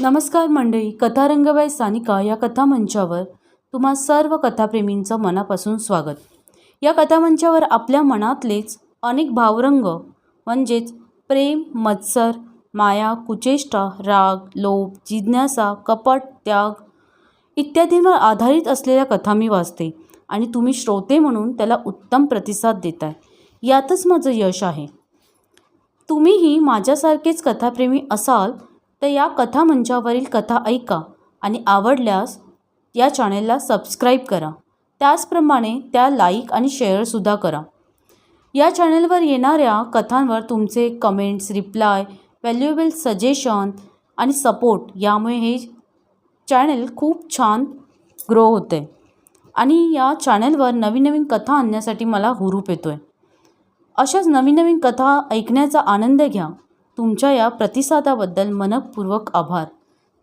नमस्कार मंडळी कथारंगबाई सानिका या कथामंचावर तुम्हा सर्व कथाप्रेमींचं मनापासून स्वागत. या कथामंचावर आपल्या मनातलेच अनेक भावरंग म्हणजेच प्रेम मत्सर माया कुचेष्टा राग लोभ जिज्ञासा कपट त्याग इत्यादींवर आधारित असलेल्या कथा मी वाचते आणि तुम्ही श्रोते म्हणून त्याला उत्तम प्रतिसाद देताय. यातच माझं यश आहे. तुम्हीही माझ्यासारखेच कथाप्रेमी असाल तर या कथा मंचावरील कथा ऐका आणि आवडल्यास या चॅनेलला सबस्क्राईब करा. त्याचप्रमाणे त्या लाईक आणि शेअरसुद्धा करा. या चॅनेलवर येणाऱ्या कथांवर तुमचे कमेंट्स रिप्लाय व्हॅल्युएबल सजेशन आणि सपोर्ट यामुळे हे चॅनेल खूप छान ग्रो होते. आणि या चॅनलवर नवीन नवीन कथा आणण्यासाठी मला हुरूप येतो आहे अशाच नवीन नवीन कथा ऐकण्याचा आनंद घ्या. तुमच्या या प्रतिसादाबद्दल मनपूर्वक आभार.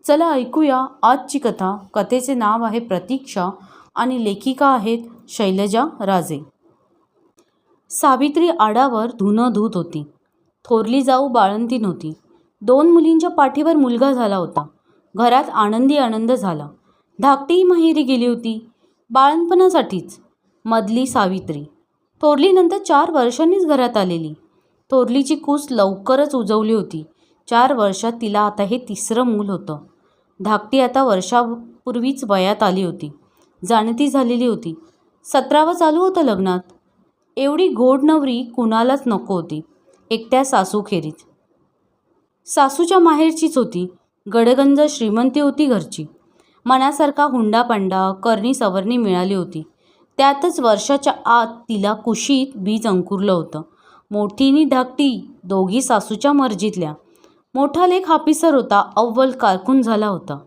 चला ऐकूया आजची कथा. कथेचे नाव आहे प्रतीक्षा आणि लेखिका आहेत शैलजा राजे. सावित्री आडावर धुनं धुत होती. थोरली जाऊ बाळंती नव्हती दोन मुलींच्या पाठीवर मुलगा झाला होता. घरात आनंदी आनंद झाला. धाकटीही माहेरी गेली होती. बाळणपणासाठीच मधली सावित्री. थोरलीनंतर चार वर्षांनीच घरात आलेली. थोरलीची कूस लवकरच उजवली होती. चार वर्षात तिला आता हे तिसरं मूल होतं. धाकटी आता वर्षापूर्वीच वयात आली होती. जाणती झालेली होती. सतरावं चालू होतं लग्नात. एवढी गोड नवरी कुणालाच नको होती. एकट्या सासूखेरीज. सासूच्या माहेरचीच होती. गडगंज श्रीमंती होती घरची. मनासारखा हुंडापांडा करणी सवरणी मिळाली होती. त्यातच वर्षाच्या आत तिला कुशीत बीज अंकुरलं होतं. मोठीनी धाकटी दोघी सासूच्या मर्जीतल्या. मोठा लेख हापिसर होता अव्वल कारकून झाला होता.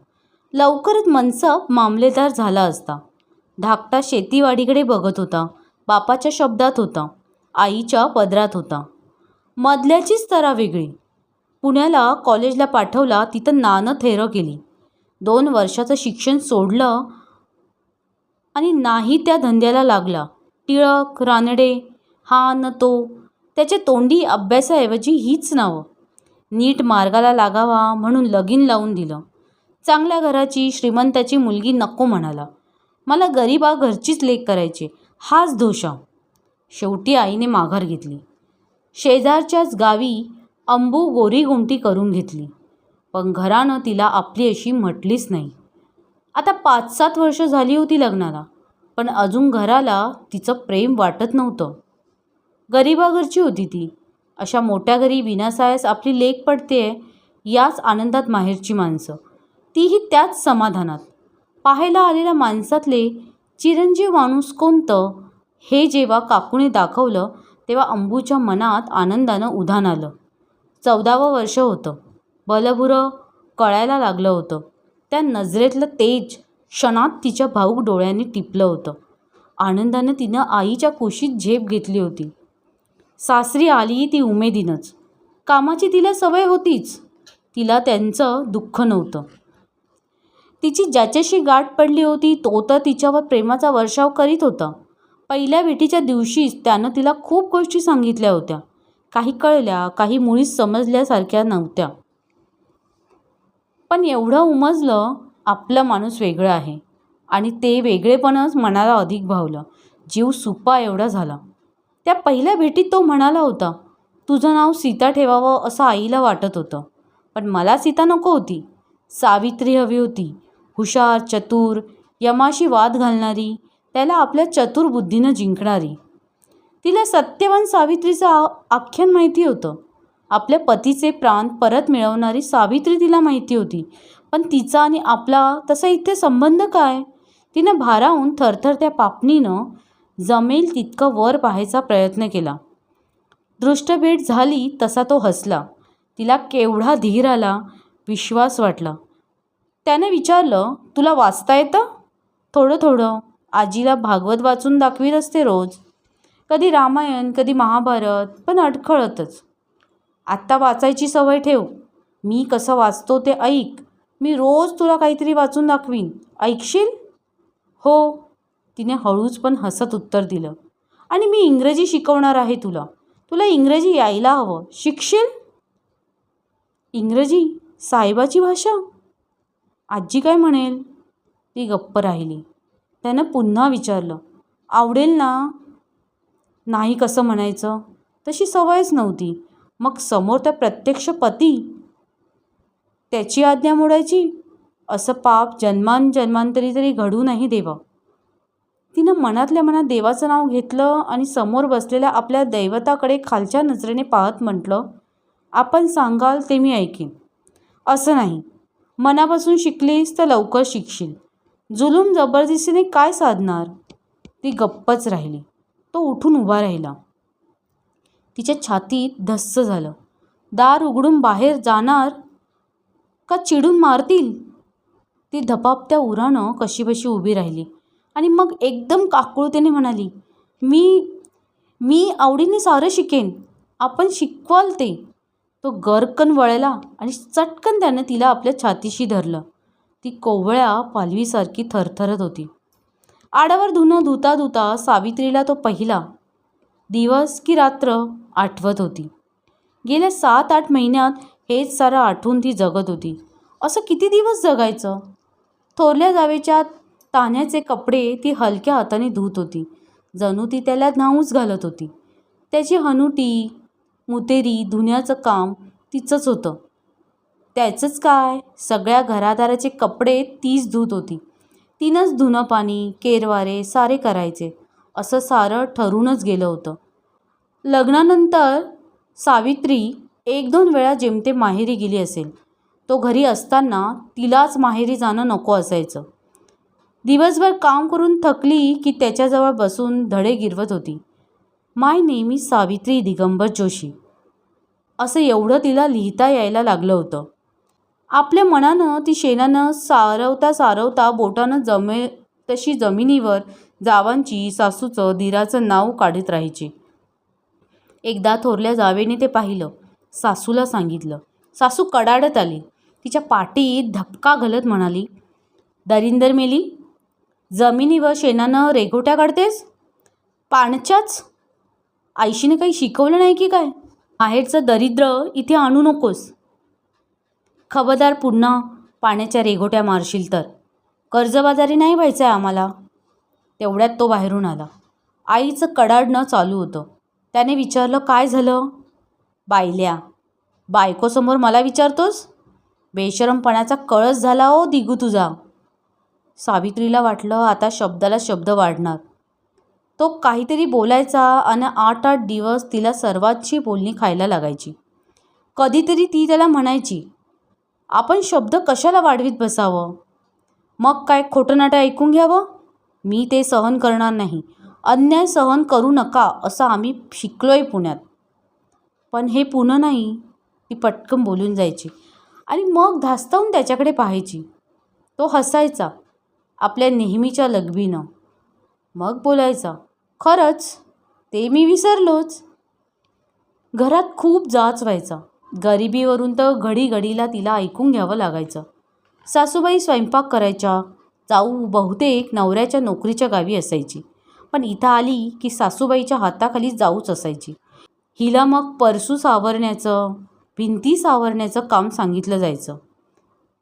लवकरच मनसब मामलेदार झाला असता. धाकटा शेतीवाडीकडे बघत होता बापाच्या शब्दात होता आईच्या पदरात होता. मधल्याचीच तरा वेगळी. पुण्याला कॉलेजला पाठवला तिथं नानं थेरं केली. दोन वर्षाचं शिक्षण सोडलं आणि नाही त्या धंद्याला लागला. टिळक रानडे हा न तो त्याच्या तोंडी अभ्यासाऐवजी हीच नावं. नीट मार्गाला लागावा म्हणून लगीन लावून दिलं. चांगल्या घराची श्रीमंताची मुलगी नको म्हणाला. मला गरीबा घरचीच लेख करायची. हाच दोषा शेवटी आईने माघार घेतली. शेजारच्याच गावी अंबू गोरी गुमटी करून घेतली. पण घरानं तिला आपली अशी म्हटलीच नाही. आता पाच सात वर्ष झाली होती लग्नाला. पण अजून घराला तिचं प्रेम वाटत नव्हतं. गरिबाघरची होती ती. अशा मोठ्या घरी विनासायास आपली लेक पडते याच आनंदात माहेरची माणसं. तीही त्याच समाधानात. पाहायला आलेल्या माणसातले चिरंजीव माणूस कोणतं हे जेव्हा काकूने दाखवलं तेव्हा अंबूच्या मनात आनंदानं उधाण आलं. चौदावं वर्ष होतं. बलभुरं कळायला लागलं होतं. त्या नजरेतलं तेज क्षणात तिच्या भाऊक डोळ्यांनी टिपलं होतं. आनंदानं तिनं आईच्या कुशीत झेप घेतली होती. सासरी आली ती उमेदीनंच. कामाची तिला सवय होतीच. तिला त्यांचं दुःख नव्हतं. तिची ज्याच्याशी गाठ पडली होती तो तर तिच्यावर प्रेमाचा वर्षाव करीत होता. पहिल्या भेटीच्या दिवशीच त्यानं तिला खूप गोष्टी सांगितल्या होत्या. काही कळल्या काही मुळीच समजल्यासारख्या नव्हत्या. पण एवढं उमजलं आपला माणूस वेगळा आहे. आणि ते वेगळेपणच मनाला अधिक भावलं. जीव सुपा एवढा झाला. त्या पहिल्या भेटीत तो म्हणाला होता तुझं नाव सीता ठेवावं असं आईला वाटत होतं पण मला सीता नको होती. सावित्री हवी होती. हुशार चतुर यमाशी वाद घालणारी त्याला आपल्या चतुर बुद्धीनं जिंकणारी. तिला सत्यवान सावित्रीचं आ आख्यान माहिती होतं. आपल्या पतीचे प्राण परत मिळवणारी सावित्री तिला माहिती होती. पण तिचा आणि आपला तसा इथे संबंध काय? तिनं भारावून थरथर त्या पापणीनं जमेल तितकं वर पाहायचा प्रयत्न केला. दृष्टभेट झाली तसा तो हसला. तिला केवढा धीर आला विश्वास वाटला. त्याने विचारलं तुला वाचता येतं? थोडं थोडं. आजीला भागवत वाचून दाखवीत असते रोज. कधी रामायण कधी महाभारत पण अडखळतच. आत्ता वाचायची सवय ठेव. मी कसं वाचतो ते ऐक. मी रोज तुला काहीतरी वाचून दाखवीन. ऐकशील? हो. तिने हळूच पण हसत उत्तर दिलं. आणि मी इंग्रजी शिकवणार आहे तुला. तुला इंग्रजी यायला हवं. शिकशील? इंग्रजी? साहेबाची भाषा? आजी काय म्हणेल? ती गप्प राहिली. त्यानं पुन्हा विचारलं. आवडेल ना? नाही कसं म्हणायचं? तशी सवयच नव्हती. मग समोर त्या प्रत्यक्ष पती? त्याची आज्ञा मोडायची? असं पाप जन्मान जन्मांतरी तरी घडू नाही देवं. तिनं मनातल्या मनात देवाचं नाव घेतलं आणि समोर बसलेल्या आपल्या दैवताकडे खालच्या नजरेने पाहत म्हटलं आपण सांगाल ते मी ऐकीन. असं नाही. मनापासून शिकलीस तर लवकर शिकशील. जुलूम जबरदस्तीने काय साधणार? ती गप्पच राहिली. तो उठून उभा राहिला. तिच्या छातीत धस्स झालं. दार उघडून बाहेर जाणार? का चिडून मारतील? ती धपापत्या उरानं कशीबशी उभी राहिली. आणि मग एकदम काकुळतेने म्हणाली मी मी आवडीने सारं शिकेन आपण शिकवाल ते. तो गरकन वळला आणि चटकन त्यानं तिला आपल्या छातीशी धरलं. ती कोवळ्या पालवीसारखी थरथरत होती. आडावर धुणं धुता धुता सावित्रीला तो पहिला दिवस की रात्र आठवत होती. गेल्या सात आठ महिन्यात हेच सारं आठवून ती जगत होती. असं किती दिवस जगायचं? थोरल्या जावेच्या तान्याचे कपडे ती हलक्या हाताने धुत होती. जणू ती त्याला नाऊच घालत होती. त्याची हनुटी मुतेरी धुण्याचं काम तिचंच होतं. त्याचंच काय? सगळ्या घरादाराचे कपडे तीच धुत होती. तिनंच धुणं पाणी केरवारे सारे करायचे. असं सारं ठरूनच गेलं होतं. लग्नानंतर सावित्री एक दोन वेळा जेमते माहेरी गेली असेल. तो घरी असताना तिलाच माहेरी जाणं नको असायचं. दिवसभर काम करून थकली की त्याच्याजवळ बसून धडे गिरवत होती. माय नेहमी सावित्री दिगंबर जोशी. असं एवढं तिला लिहिता यायला लागलं होतं. आपल्या मनानं ती शेणानं सारवता सारवता बोटानं जमे तशी जमिनीवर जावांची सासूचं दिराचं नाव काढत राहायची. एकदा थोरल्या जावेने ते पाहिलं. सासूला सांगितलं. सासू कडाडत आली. तिच्या पाठीत धपका घालत म्हणाली दरिंदर मेली जमिनीवर शेणानं रेघोट्या काढतेस? पाणच्याच आईशीने काही शिकवलं नाही की काय? बाहेरचं दरिद्र इथे आणू नकोस. खबरदार पुन्हा पाण्याच्या रेघोट्या मारशील तर. कर्जबाजारी नाही व्हायचं आहे आम्हाला. तेवढ्यात तो बाहेरून आला. आईचं कडाडणं चालू होतं. त्याने विचारलं काय झालं? बायल्या. बायकोसमोर मला विचारतोस? बेशरमपणाचा कळस झाला हो दिगू तुझा. सावित्रीला वाटलं आता शब्दाला शब्द वाढणार. तो काहीतरी बोलायचा आणि आठ आठ दिवस तिला सर्वांची बोलणी खायला लागायची. कधीतरी ती त्याला म्हणायची आपण शब्द कशाला वाढवीत बसावं? मग काय खोटं नाटं ऐकून घ्यावं? मी ते सहन करणार नाही. अन्याय सहन करू नका असं आम्ही शिकलोय पुण्यात. पण हे पुणं नाही. ती पटकन बोलून जायची आणि मग धास्तावून त्याच्याकडे पाहायची. तो हसायचा आपल्या नेहमीच्या लघवीनं. मग बोलायचा खरंच? ते मी विसरलोच. घरात खूप जाच व्हायचा. गरिबीवरून तर घडी घडीला तिला ऐकून घ्यावं लागायचं. सासूबाई स्वयंपाक करायच्या जाऊ बहुतेक नवऱ्याच्या नोकरीच्या गावी असायची. पण इथं आली की सासूबाईच्या हाताखाली जाऊच असायची. हिला मग परसू सावरण्याचं भिंती सावरण्याचं काम सांगितलं जायचं.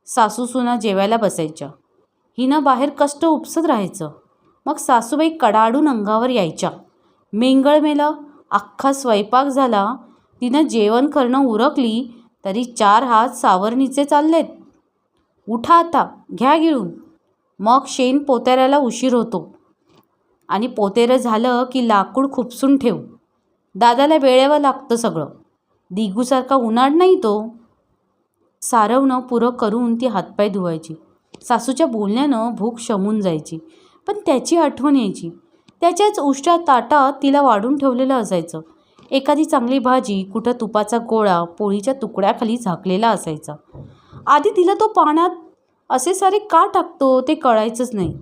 सासूसुना जेवायला बसायच्या. हिनं बाहेर कष्ट उपसत राहायचं. मग सासूबाई कडाडून अंगावर यायच्या. मेंगळमेलं अख्खा स्वयंपाक झाला. तिनं जेवण करणं उरकली तरी चार हात सावरणीचे चाललेत. उठा आता घ्या गिळून. मग शेण पोतेऱ्याला उशीर होतो. आणि पोतेरं झालं की लाकूड खुपसून ठेव. दादाला वेळेवर लागतं सगळं. दिगूसारखा उन्हाळ नाही तो. सारवणं पुरं करून ती हातपाय धुवायची. सासूच्या बोलण्यानं भूक शमून जायची. पण त्याची आठवण यायची. त्याच्याच उष्ट्या ताटात तिला वाढून ठेवलेलं असायचं. एखादी चांगली भाजी कुठं तुपाचा गोळा पोळीच्या तुकड्याखाली झाकलेला असायचा. आधी तिला तो पाण्यात असे सारे का टाकतो ते कळायचंच नाही.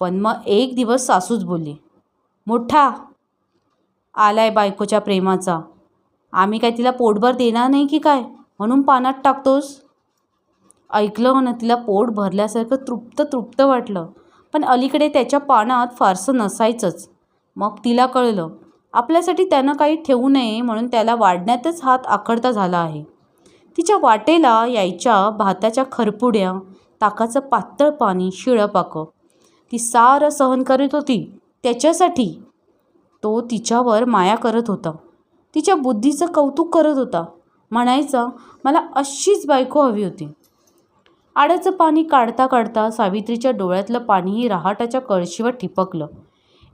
पण मग एक दिवस सासूच बोलली मोठा आलाय बायकोच्या प्रेमाचा. आम्ही काय तिला पोटभर देणार नाही की काय? म्हणून पाण्यात टाकतोस? ऐकलं ना तिला पोट भरल्यासारखं तृप्त तृप्त वाटलं. पण अलीकडे त्याच्या पानात फारसं नसायचंच. मग तिला कळलं आपल्यासाठी त्यानं काही ठेवू नये म्हणून त्याला वाढण्यातच हात आखडता झाला आहे. तिच्या वाटेला यायच्या भाताच्या खरपुड्या ताकाचं पातळ पाणी शिळं पाकं. ती सारं सहन करत होती. त्याच्यासाठी तो तिच्यावर माया करत होता. तिच्या बुद्धीचं कौतुक करत होता. म्हणायचा मला अशीच बायको हवी होती. आड्याचं पाणी काढता काढता सावित्रीच्या डोळ्यातलं पाणीही रहाटाच्या कळशीवर ठिपकलं.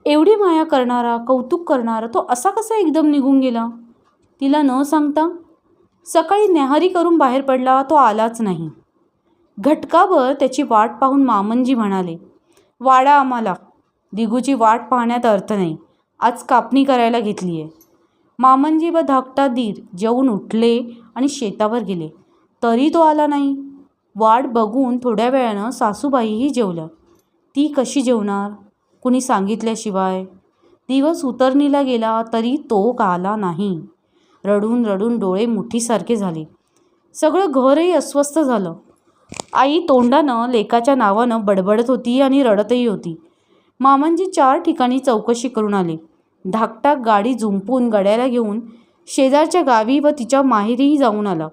एवढी माया करणारा कौतुक करणारा तो असा कसा एकदम निघून गेला? तिला न सांगता सकाळी न्याहारी करून बाहेर पडला तो आलाच नाही. घटकाभर त्याची वाट पाहून मामनजी म्हणाले वाडा आम्हाला. दिगूची वाट पाहण्यात अर्थ नाही. आज कापणी करायला घेतली आहे मामनजी व धाकटा दीर जेवून उठले आणि शेतावर गेले. तरी तो आला नाही. वाट बघून थोड्या वेळानं सासूबाईही जेवल्या. ती कशी जेवणार? कुणी सांगितल्याशिवाय. दिवस उतरणीला गेला तरी तो आला नाही. रडून रडून डोळे मुठीसारखे झाले. सगळं घरही अस्वस्थ झालं. आई तोंडानं लेकाच्या नावानं बडबडत होती आणि रडतही होती. मामांजी चार ठिकाणी चौकशी करून आले. धाकटाक गाडी झुंपून गड्याला घेऊन शेजारच्या गावी व तिच्या माहेरीही जाऊन आला.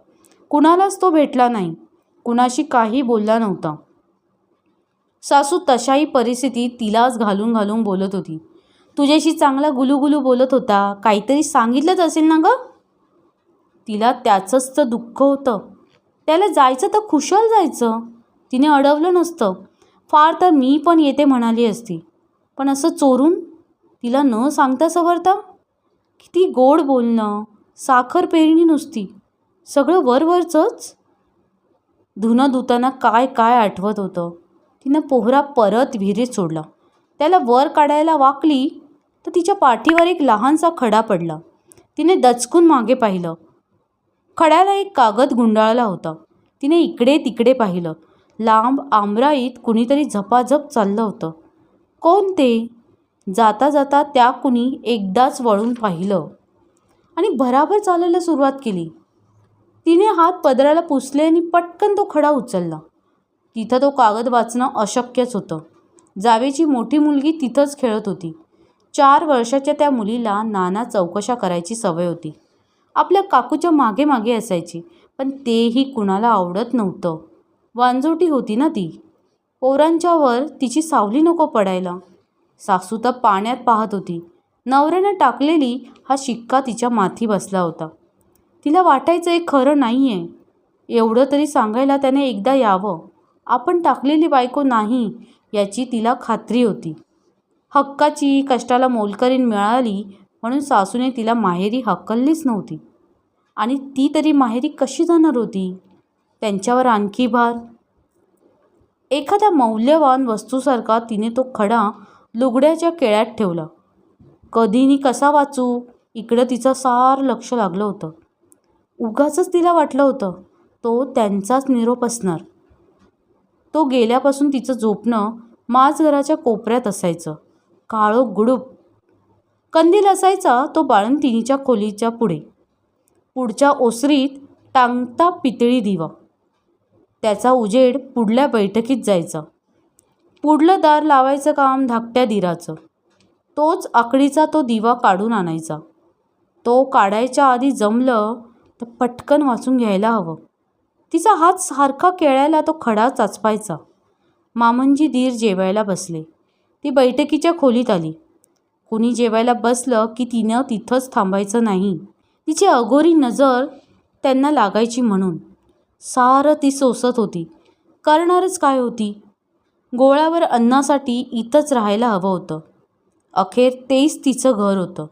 कुणालाच तो भेटला नाही. कुणाशी काही बोलला नव्हता. सासू तशाही परिस्थितीत तिलाच घालून घालून बोलत होती. तुझ्याशी चांगला गुलूगुलू बोलत होता. काहीतरी सांगितलंच असेल ना गं? तिला त्याचंच तर दुःख होतं. त्याला जायचं तर खुशाल जायचं. तिने अडवलं नसतं. फार तर मी पण येते म्हणाली असती. पण असं चोरून तिला न सांगता सवरता? किती गोड बोलणं. साखर पेरणी नुसती. सगळं वरवरचंच. धुणं धुताना काय काय आठवत होतं? तिनं पोहरा परत विहिरीत सोडला. त्याला वर काढायला वाकली तर तिच्या पाठीवर एक लहानसा खडा पडला. तिने दचकून मागे पाहिलं. खड्याला एक कागद गुंडाळला होता. तिने इकडे तिकडे पाहिलं. लांब आमराईत कुणीतरी झपाझप चाललं होतं. कोण ते? जाता जाता त्या कुणी एकदाच वळून पाहिलं. आणि भराभर चालायला सुरुवात केली. तिने हात पदराला पुसले आणि पटकन तो खडा उचलला. तिथं तो कागद वाचणं अशक्यच होतं. जावेची मोठी मुलगी तिथंच खेळत होती. चार वर्षाच्या त्या मुलीला नाना चौकशा करायची सवय होती. आपल्या काकूच्या मागे मागे असायची पण तेही कुणाला आवडत नव्हतं. वांजोटी होती ना ती. पोरांच्यावर तिची सावली नको पडायला. सासू तर पाण्यात पाहत होती. नवऱ्यानं टाकलेली हा शिक्का तिच्या माथी बसला होता. तिला वाटायचं हे खरं नाही आहे एवढं तरी सांगायला त्याने एकदा यावं. आपण टाकलेली बायको नाही याची तिला खात्री होती. हक्काची कष्टाला मोलकरीण मिळाली म्हणून सासूने तिला माहेरी हक्कललीच नव्हती. आणि ती तरी माहेरी कशी जाणार होती? त्यांच्यावर आणखी भार. एखाद्या मौल्यवान वस्तूसारखा तिने तो खडा लुगड्याच्या केळ्यात ठेवला. कधीनी कसा वाचू? इकडं तिचं सार लक्ष लागलं होतं. उगाचंच तिला वाटलं होतं. तो त्यांचाच निरोप असणार. तो गेल्यापासून तिचं झोपणं माझघराच्या कोपऱ्यात असायचं. काळो गुडूप. कंदील असायचा तो बाळंतिणीच्या खोलीच्या पुढे. पुढच्या ओसरीत टांगता पितळी दिवा. त्याचा उजेड पुढल्या बैठकीत जायचा. पुढलं दार लावायचं काम धाकट्या दिराचं. तोच आकडीचा तो दिवा काढून आणायचा. तो काढायच्या आधी जमलं तर पटकन वाचून घ्यायला हवं. तिचा हात सारखा केळायला तो खडा चाचपायचा. मामनजी दीर जेवायला बसले. ती बैठकीच्या खोलीत आली. कुणी जेवायला बसलं की तिनं तिथंच थांबायचं नाही. तिची अगोरी नजर त्यांना लागायची म्हणून. सारं ती सोसत होती. करणारच काय होती? गोळ्यावर अन्नासाठी इथंच राहायला हवं होतं. अखेर तेच तिचं घर होतं.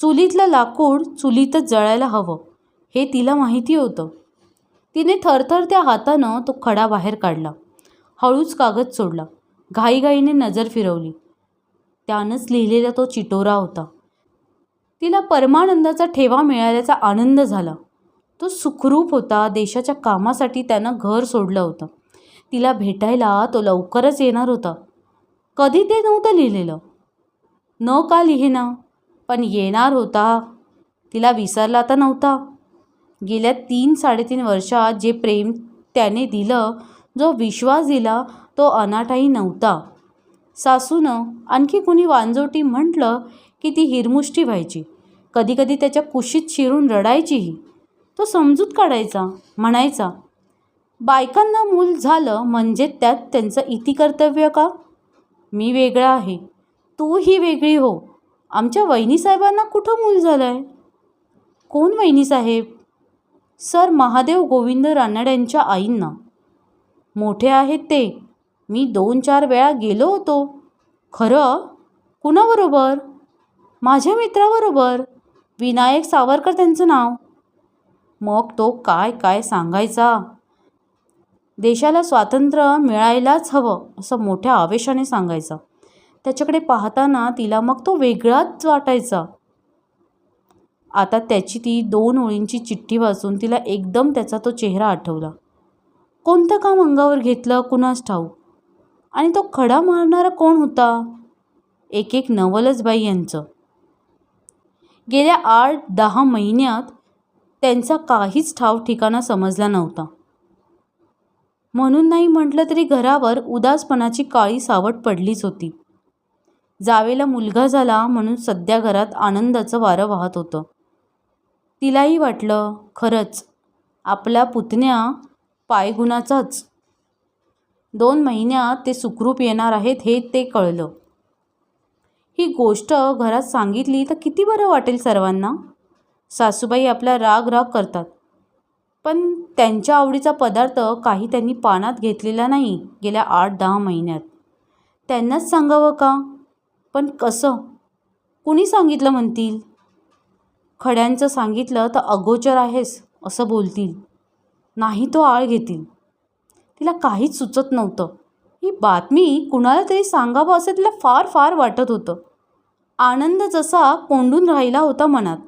चुलीतलं लाकूड चुलीतच जळायला हवं. हे तिला माहिती होतं. तिने थरथर त्या हातानं तो खडा बाहेर काढला. हळूच कागद सोडला. घाईघाईने नजर फिरवली. त्यानंच लिहिलेला तो चिटोरा होता. तिला परमानंदाचा ठेवा मिळाल्याचा आनंद झाला. तो सुखरूप होता. देशाच्या कामासाठी त्यानं घर सोडलं होतं. तिला भेटायला तो लवकरच येणार होता. कधी ते नव्हतं लिहिलेलं? न का लिहिना? पण येणार होता. तिला विसरला तर नव्हता. गेल्या तीन साडेतीन वर्षात जे प्रेम त्याने दिलं जो विश्वास दिला तो अनाठाही नव्हता. सासूनं आणखी कुणी वांजोटी म्हटलं की ती हिरमुष्टी व्हायची. कधीकधी त्याच्या कुशीत शिरून रडायचीही. तो समजूत काढायचा म्हणायचा बायकांना मूल झालं म्हणजे त्यात त्यांचं इति कर्तव्य का? मी वेगळा आहे. तू ही वेगळी हो. आमच्या वहिनीसाहेबांना कुठं मूल झालं आहे कोण वहिनीसाहेब? सर महादेव गोविंद रानड्यांच्या आईंना. मोठे आहेत ते. मी दोन चार वेळा गेलो होतो. खरं? कुणाबरोबर? माझ्या मित्राबरोबर. विनायक सावरकर त्यांचं नाव. मग तो काय काय सांगायचा? देशाला स्वातंत्र्य मिळायलाच हवं असं मोठ्या आवेशाने सांगायचा. त्याच्याकडे पाहताना तिला मग तो वेगळाच वाटायचा. आता त्याची ती दोन ओळींची चिठ्ठी वाचून तिला एकदम त्याचा तो चेहरा आठवला. कोणतं काम अंगावर घेतलं कुणास ठाऊ आणि तो खडा मारणारा कोण होता? एक एक नवलच बाई यांचं. गेल्या आठ दहा महिन्यात त्यांचा काहीच ठाव ठिकाणा समजला नव्हता. म्हणून नाही म्हटलं तरी घरावर उदासपणाची काळी सावट पडलीच होती. जावेला मुलगा झाला म्हणून सध्या घरात आनंदाचं वारं वाहत होतं. तिलाही वाटलं खरंच. आपला पुतण्या पायगुणाचाच. दोन महिन्यात ते सुखरूप येणार आहेत हे ते कळलं. ही गोष्ट घरात सांगितली तर किती बरं वाटेल सर्वांना? सासूबाई आपला राग राग करतात. पण त्यांच्या आवडीचा पदार्थ काही त्यांनी पानात घेतलेला नाही गेल्या आठ दहा महिन्यात. त्यांनाच सांगावं का? पण कसं? कुणी सांगितलं म्हणतील? खड्यांचं सांगितलं तर अगोचर आहेस असं बोलतील. नाही तो आळ घेतील. तिला काहीच सुचत नव्हतं. ही बातमी कुणाला तरी सांगावं असं तिला फार फार वाटत होतं. आनंद जसा कोंडून राहिला होता मनात.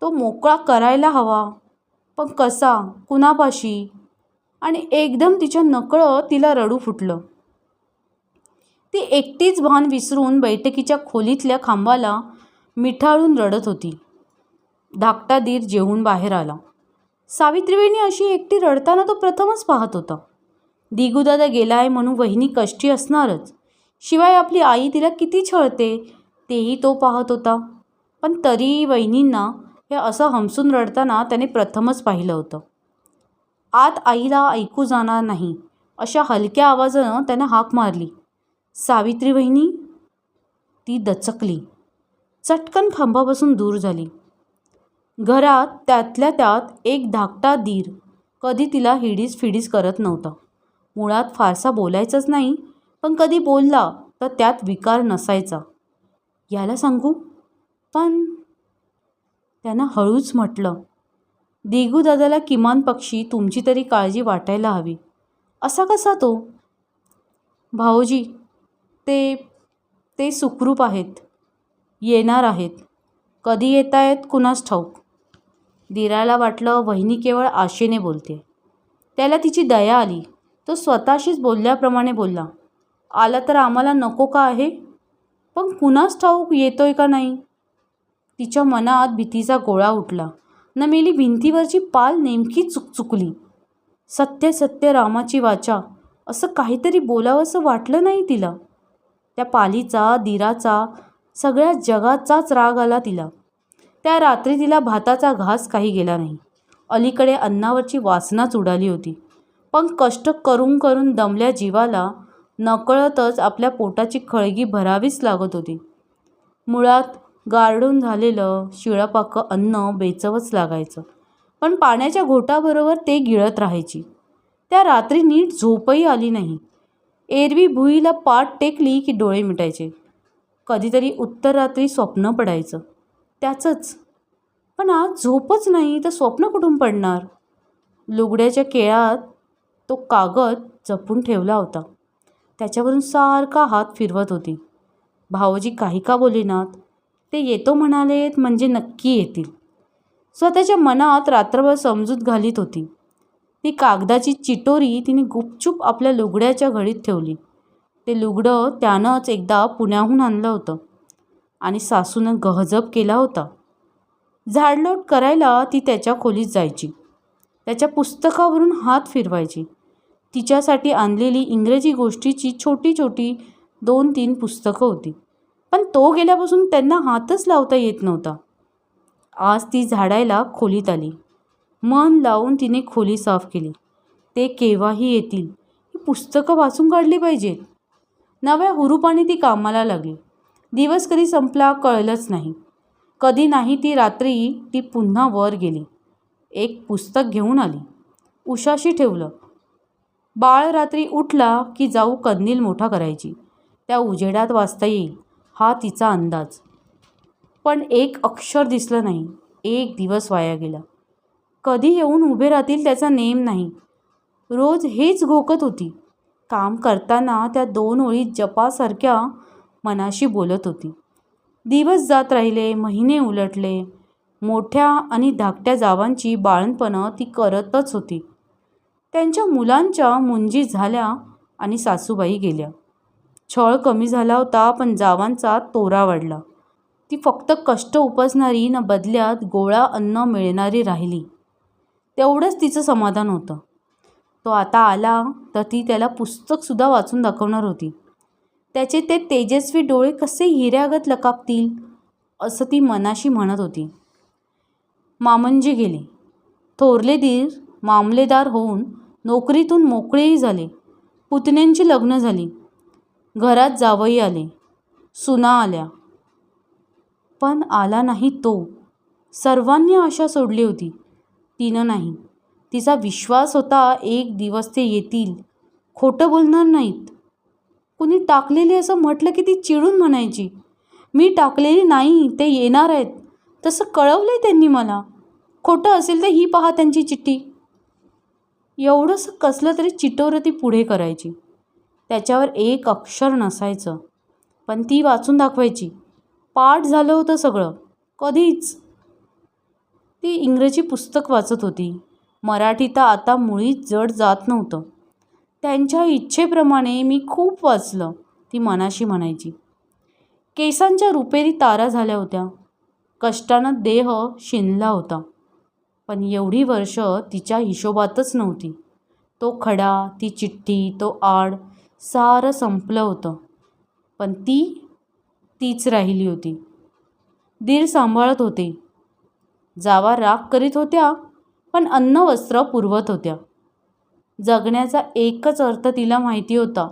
तो मोकळा करायला हवा. पण कसा? कुणापाशी? आणि एकदम तिच्या नकळं तिला रडू फुटलं. ती एकटीच भान विसरून बैठकीच्या खोलीतल्या खांबाला मिठाळून रडत होती. धाकटा दीर जेवून बाहेर आला. सावित्रीबाईंनी अशी एकटी रडताना तो प्रथमच पाहत होता. दिगूदादा गेला आहे म्हणून वहिनी कष्टी असणारच. शिवाय आपली आई तिला किती छळते तेही तो पाहत होता. पण तरी वहिनींना हे असं हमसून रडताना त्याने प्रथमच पाहिलं होतं. आत आईला ऐकू जाणार नाही अशा हलक्या आवाजानं त्यानं हाक मारली. सावित्री वहिनी ती दचकली. चटकन खांबापासून दूर झाली. घरात त्यातल्या त्यात एक धाकटा दीर कधी तिला हिडीस फिडीस करत नव्हता. मुळात फारसा बोलायचंच नाही पण कधी बोलला तर त्यात विकार नसायचा. याला सांगू? पण त्यानं हळूच म्हटलं दिगू दादाला किमान पक्षी तुमची तरी काळजी वाटायला हवी. असा कसा तो? भाऊजी ते ते सुखरूप आहेत. येणार आहेत. कधी येत आहेत कुणास ठाऊक? दिराला वाटलं वहिनी केवळ आशेने बोलते. त्याला तिची दया आली. तो स्वतःशीच बोलल्याप्रमाणे बोलला. आला तर आम्हाला नको का आहे? पण कुणास ठाऊक येतोय का नाही? तिच्या मनात भीतीचा गोळा उठला. न मेली भिंतीवरची पाल नेमकी चुकचुकली सत्य सत्य रामाची वाचा. असं काहीतरी बोलावंसं वाटलं नाही तिला. त्या पालीचा दिराचा सगळ्या जगाचाच राग आला तिला. त्या रात्री तिला भाताचा घास काही गेला नाही. अलीकडे अन्नावरची वासनाच उडाली होती. पण कष्ट करून करून दमल्या जीवाला नकळतच आपल्या पोटाची खळगी भरावीच लागत होती. मुळात गारडून झालेलं शिळापाकं अन्न बेचवच लागायचं. पण पाण्याच्या घोटाबरोबर ते गिळत राहायची. त्या रात्री नीट झोपही आली नाही. एरवी भुईला पाठ टेकली की डोळे मिटायचे. कधीतरी उत्तर रात्री स्वप्न पडायचं. त्याचंच. पण आज झोपच नाही तर स्वप्न कुठून पडणार? लुगड्याच्या केळात तो कागद जपून ठेवला होता. त्याच्यावरून सारखा हात फिरवत होती. भाऊजी काही का बोलेनात? ते येतो म्हणालेत म्हणजे नक्की येतील. स्वतःच्या मनात रात्रभर समजूत घालीत होती. ती कागदाची चिटोरी तिने गुपचूप आपल्या लुगड्याच्या घडीत ठेवली. ते लुगडं त्यानंच एकदा पुण्याहून आणलं होतं. आणि सासूनं गहजब केला होता. झाडलोट करायला ती त्याच्या खोलीत जायची. त्याच्या पुस्तकावरून हात फिरवायची. तिच्यासाठी आणलेली इंग्रजी गोष्टीची छोटी छोटी दोन तीन पुस्तकं होती. पण तो गेल्यापासून त्यांना हातच लावता येत नव्हता. आज ती झाडायला खोलीत आली. मन लावून तिने खोली साफ केली. ते केव्हाही येतील. ही पुस्तकं वाचून काढली पाहिजेत. नव्या हुरूपाने ती कामाला लागली. दिवस कधी संपला कळलंच नाही. कधी नाही ती रात्री ती पुन्हा वर गेली. एक पुस्तक घेऊन आली. उशाशी ठेवलं. बाळ रात्री उठला की जाऊ कन्नील मोठा करायची. त्या उजेडात वाचता येईल. हा तिचा अंदाज. पण एक अक्षर दिसलं नाही. एक दिवस वाया गेला. कधी येऊन उभे राहतील त्याचा नेम नाही. रोज हेच घोकत होती. काम करताना त्या दोन ओळी जपासारख्या मनाशी बोलत होती. दिवस जात राहिले महिने उलटले. मोठ्या आणि धाकट्या जावांची बाळणपणं ती करतच होती. त्यांच्या मुलांच्या मुंजी झाल्या आणि सासूबाई गेल्या. छळ कमी झाला होता पण जावांचा तोरा वाढला. ती फक्त कष्ट उपसणारी न बदल्यात गोळा अन्न मिळणारी राहिली. तेवढंच तिचं समाधान होतं. तो आता आला तर ती त्याला पुस्तकसुद्धा वाचून दाखवणार होती. त्याचे ते तेजस्वी डोळे कसे हिऱ्यागत लकापतील असं ती मनाशी म्हणत होती. मामंजी गेले. थोरले दीर मामलेदार होऊन नोकरीतून मोकळेही झाले. पुतण्यांची लग्न झाली. घरात जावई आले. सुना आल्या. पण आला नाही तो. सर्वांनी आशा सोडली होती. तिनं नाही. तिचा विश्वास होता एक दिवस ते येतील. खोटं बोलणार नाहीत. कुणी टाकलेली असं म्हटलं की ती चिडून म्हणायची. मी टाकलेली नाही ते येणार आहेत. तसं कळवलं त्यांनी मला. खोटं असेल तर ही पहा त्यांची चिठ्ठी. एवढंसं कसलं तरी चिटोरं ती पुढे करायची. त्याच्यावर एक अक्षर नसायचं. पण ती वाचून दाखवायची. पाठ झालं होतं सगळं. कधीच. ती इंग्रजी पुस्तक वाचत होती. मराठी तर आता मुळीच जड जात नव्हतं. त्यांच्या इच्छेप्रमाणे मी खूप वाचलं ती मनाशी म्हणायची. केसांच्या रुपेरी तारा झाल्या होत्या. कष्टानं देह शिनला होता. पण एवढी वर्ष तिच्या हिशोबातच नव्हती. तो खडा ती चिठ्ठी तो आड सारं संपलं होतं. पण ती तीच राहिली होती. दीर सांभाळत होते. जावा राग करीत होत्या पण अन्न वस्त्र पुरवत होत्या. जगण्याचा एकच अर्थ तिला माहिती होता.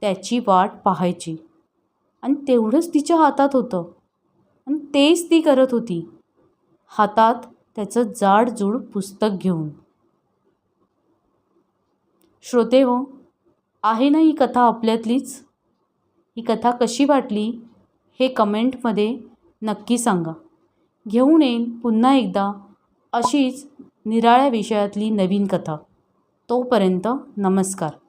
त्याची वाट पाहायची. आणि तेवढंच तिच्या हातात होतं. आणि तेच ती करत होती. हातात त्याचं जाडजूड पुस्तक घेऊन. श्रोते हो आहे ना ही कथा आपल्यातलीच? ही कथा कशी वाटली? हे कमेंटमध्ये नक्की सांगा. घेऊन येईन पुन्हा एकदा अशीच निराळ्या विषयातली नवीन कथा. तोपर्यंत नमस्कार.